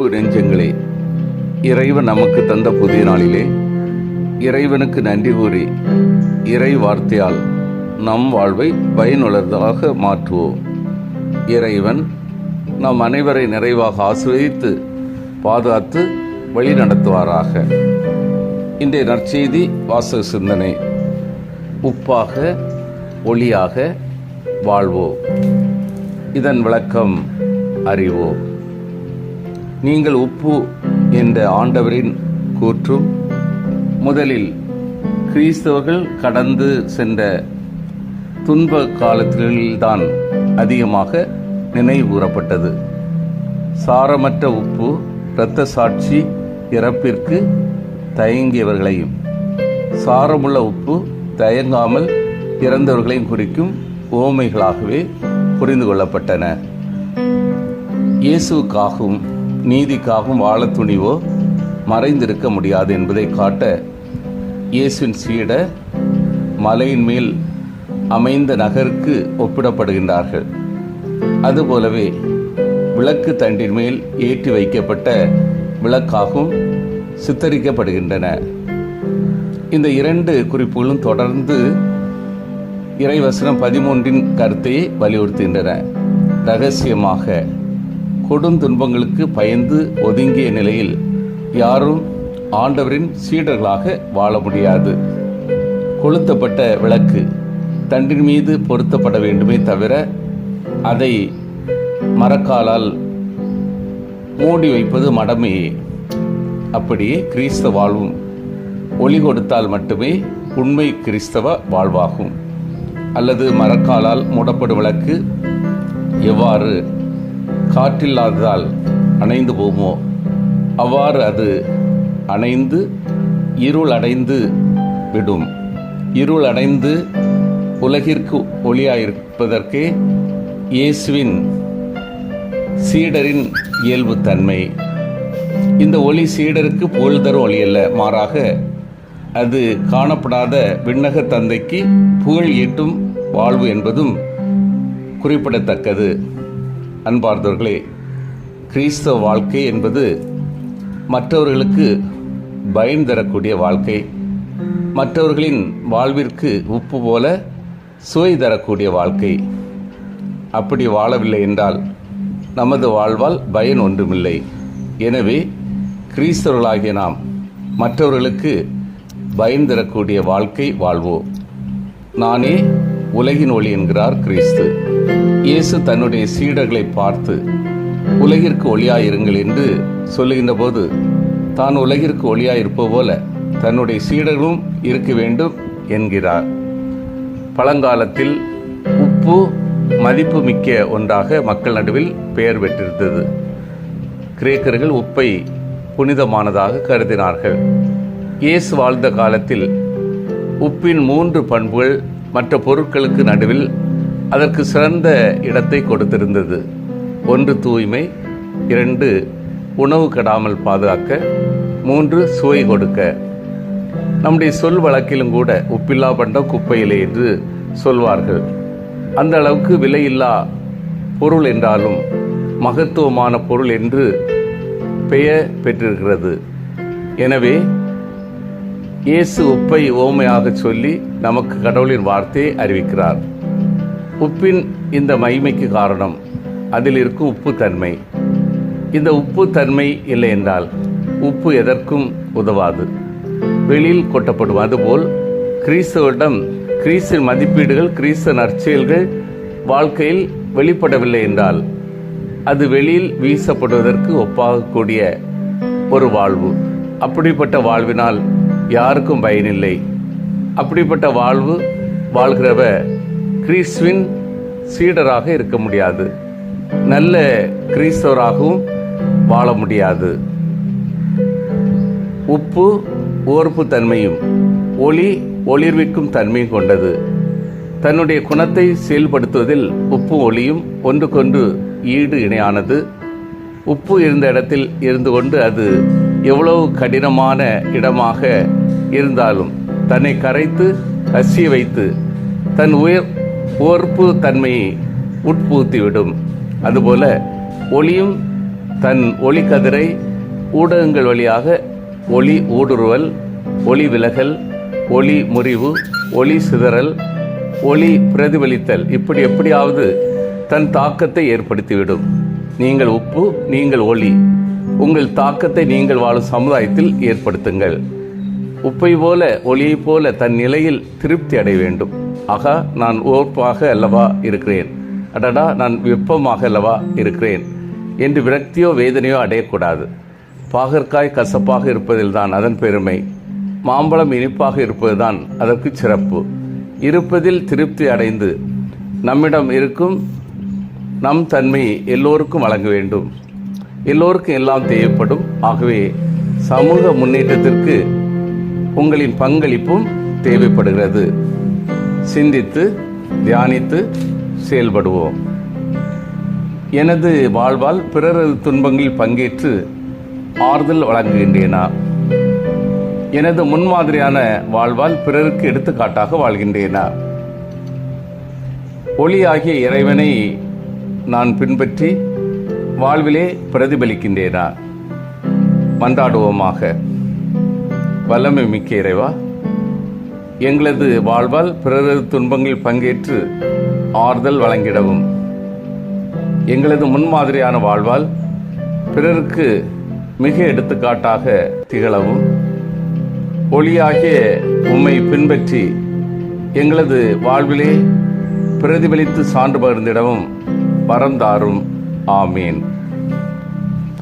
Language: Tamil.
அன்பு நெஞ்சங்களே இறைவன் நமக்கு தந்த புதிய நாளிலே இறைவனுக்கு நன்றி கூறி இறை வார்த்தையால் நம் வாழ்வை பயனுள்ளதாக மாற்றுவோம். இறைவன் நம் அனைவரை நிறைவாக ஆசிர்வதித்து பாதுகாத்து வழி நடத்துவாராக. இன்றைய நற்செய்தி வாசக சிந்தனை உப்பாக ஒளியாக வாழ்வோம். இதன் விளக்கம் அறிவோம். நீங்கள் உப்பு என்ற ஆண்டவரின் கூற்றும் முதலில் கிறிஸ்தவர்கள் கடந்து சென்ற துன்ப காலத்தில்தான் அதிகமாக நினைவுகூரப்பட்டது சாரமற்ற உப்பு இரத்த சாட்சி இறப்பிற்கு தயங்கியவர்களையும் சாரமுள்ள உப்பு தயங்காமல் இறந்தவர்களையும் குறிக்கும் ஓமைகளாகவே புரிந்து கொள்ளப்பட்டன. இயேசுக்காகவும் நீதிக்காகவும் வாழ துணிவோ மறைந்திருக்க முடியாது என்பதை காட்ட இயேசுவின் சீட மலையின் மேல் அமைந்த நகருக்கு ஒப்பிடப்படுகின்றார்கள். அதுபோலவே விளக்கு தண்டின் மேல் ஏற்றி வைக்கப்பட்ட விளக்காகவும் சித்தரிக்கப்படுகின்றன. இந்த இரண்டு குறிப்புகளும் தொடர்ந்து இறைவசனம் பதிமூன்றின் கருத்தையே வலியுறுத்துகின்றன. ரகசியமாக கொடும் துன்பங்களுக்கு பயந்து ஒதுங்கிய நிலையில் யாரும் ஆண்டவரின் சீடர்களாக வாழ முடியாது. கொளுத்தப்பட்ட விளக்கு தண்டின் மீது பொருத்தப்பட வேண்டுமே தவிர அதை மரக்காலால் மூடி வைப்பது மடமையே. அப்படியே கிறிஸ்தவ வாழ்வும் ஒளி கொடுத்தால் மட்டுமே உண்மை கிறிஸ்தவ வாழ்வாகும். அல்லது மரக்காலால் மூடப்படும் விளக்கு எவ்வாறு காற்றில்லாததால் அணைந்து போமோ அவ்வாறு அது அணைந்து இருள் அடைந்து விடும். இருள் அடைந்து உலகிற்கு ஒளியாயிருப்பதற்கே இயேசுவின் சீடரின் இயல்பு தன்மை. இந்த ஒளி சீடருக்கு புகழ் தரும் ஒளி அல்ல. மாறாக அது காணப்படாத விண்ணக தந்தைக்கு புகழ் ஈட்டும் வாழ்வு என்பதும் குறிப்பிடத்தக்கது. அன்பார்ந்தவர்களே கிறிஸ்தவ வாழ்க்கை என்பது மற்றவர்களுக்கு பயன் தரக்கூடிய வாழ்க்கை. மற்றவர்களின் வாழ்விற்கு உப்பு போல சுவை தரக்கூடிய வாழ்க்கை. அப்படி வாழவில்லை என்றால் நமது வாழ்வால் பயன் ஒன்றுமில்லை. எனவே கிறிஸ்தவர்களாகிய நாம் மற்றவர்களுக்கு பயன் தரக்கூடிய வாழ்க்கை வாழ்வோம். நானே உலகின் ஒளி என்கிறார் கிறிஸ்து. இயேசு தன்னுடைய சீடர்களை பார்த்து உலகிற்கு ஒளியாயிருங்கள் என்று சொல்லுகின்ற போது தான் உலகிற்கு ஒளியாயிருப்ப போல தன்னுடைய சீடர்களும் இருக்க வேண்டும் என்கிறார். பழங்காலத்தில் உப்பு மதிப்புமிக்க ஒன்றாக மக்கள் நடுவில் பெயர் பெற்றிருந்தது. கிரேக்கர்கள் உப்பை புனிதமானதாக கருதினார்கள். இயேசு வாழ்ந்த காலத்தில் உப்பின் மூன்று பண்புகள் மற்ற பொருட்களுக்கு நடுவில் அதற்கு சிறந்த இடத்தை கொடுத்திருந்தது. ஒன்று தூய்மை இரண்டு உணவு கெடாமல் பாதுகாக்க மூன்று சுவை கொடுக்க. நம்முடைய சொல் வழக்கிலும் கூட உப்பில்லா பண்டம் குப்பையிலே என்று சொல்வார்கள். அந்த அளவுக்கு விலையில்லா பொருள் என்றாலும் மகத்துவமான பொருள் என்று பெயர் பெற்றிருக்கிறது. எனவே இயேசு உப்பை ஓமையாக சொல்லி நமக்கு கடவுளின் வார்த்தையை அறிவிக்கிறார். உப்பின் இந்த மைமைக்கு காரணம் அதில் இருக்கும் உப்பு தன்மை இந்த உப்பு தன்மை இல்லை என்றால் உப்பு எதற்கும் உதவாது. வெளியில் கொட்டப்படும் அதுபோல் கிறிஸ்தவரிடம் கிறிஸ்தின் மதிப்பீடுகள் கிறிஸ்த நற்செயல்கள் வாழ்க்கையில் வெளிப்படவில்லை என்றால் அது வெளியில் வீசப்படுவதற்கு ஒப்பாகக்கூடிய ஒரு வாழ்வு. அப்படிப்பட்ட வாழ்வினால் யாருக்கும் பயனில்லை. அப்படிப்பட்ட வாழ்வு வாழ்கிறவ கிறிஸ்துவின் சீடராக இருக்க முடியாது. நல்ல கிறிஸ்தவராகவும் வாழ முடியாது. உப்பு ஓர்ப்பு தன்மையும் ஒளி ஒளிர்விக்கும் தன்மையும் கொண்டது. தன்னுடைய குணத்தை செயல்படுத்துவதில் உப்பு ஒளியும் ஒன்றுக்கொன்று ஈடு இணையானது. உப்பு இருந்த இடத்தில் இருந்து கொண்டு அது எவ்வளவு கடினமான இடமாக இருந்தாலும் தன்னை கரைத்து கசிய வைத்து தன் உயர் ஓர்ப்பு தன்மையை உட்புகுத்திவிடும் அதுபோல ஒளியும் தன் ஒளி கதிரை ஊடகங்கள் வழியாக ஒளி ஊடுருவல் ஒளி விலகல் ஒளி முறிவு ஒளி சிதறல் ஒளி பிரதிபலித்தல் இப்படி எப்படியாவது தன் தாக்கத்தை ஏற்படுத்திவிடும். நீங்கள் உப்பு நீங்கள் ஒளி. உங்கள் தாக்கத்தை நீங்கள் வாழும் சமுதாயத்தில் ஏற்படுத்துங்கள். உப்பை போல ஒளியைப் போல தன் நிலையில் திருப்தி அடைய வேண்டும். ஆகா நான் ஓர்ப்பாக அல்லவா இருக்கிறேன். அடடா நான் வெப்பமாக அல்லவா இருக்கிறேன். என்று விரக்தியோ வேதனையோ அடையக்கூடாது. பாகற்காய் கசப்பாக இருப்பதில்தான் அதன் பெருமை. மாம்பழம் இனிப்பாக இருப்பதுதான் அதற்கு சிறப்பு. இருப்பதில் திருப்தி அடைந்து நம்மிடம் இருக்கும் நம் தன்மை எல்லோருக்கும் வழங்க வேண்டும். எல்லோருக்கும் எல்லாம் தேவைப்படும். ஆகவே சமூக முன்னேற்றத்திற்கு உங்களின் பங்களிப்பும் தேவைப்படுகிறது. சிந்தித்து தியானித்து செயல்படுவோம். எனது வாழ்வால் பிறரது துன்பங்களில் பங்கேற்று ஆறுதல் வழங்குகின்றேனா? எனது முன்மாதிரியான வாழ்வால் பிறருக்கு எடுத்துக்காட்டாக வாழ்கின்றேனா? ஒளியாகிய இறைவனை நான் பின்பற்றி வாழ்விலே பிரதிபலிக்கின்றேனா? மன்றாடுவோமாக. வல்லமை மிக்க இறைவா எங்களது வாழ்வால் பிறரது துன்பங்களில் பங்கேற்று ஆறுதல் வழங்கிடவும். எங்களது முன்மாதிரியான வாழ்வால் பிறருக்கு மிக எடுத்துக்காட்டாக திகழவும். ஒளியாகிய உம்மை பின்பற்றி எங்களது வாழ்விலே பிரதிபலித்து சான்று பகிர்ந்திடவும். வரம் தாரும். ஆமீன்.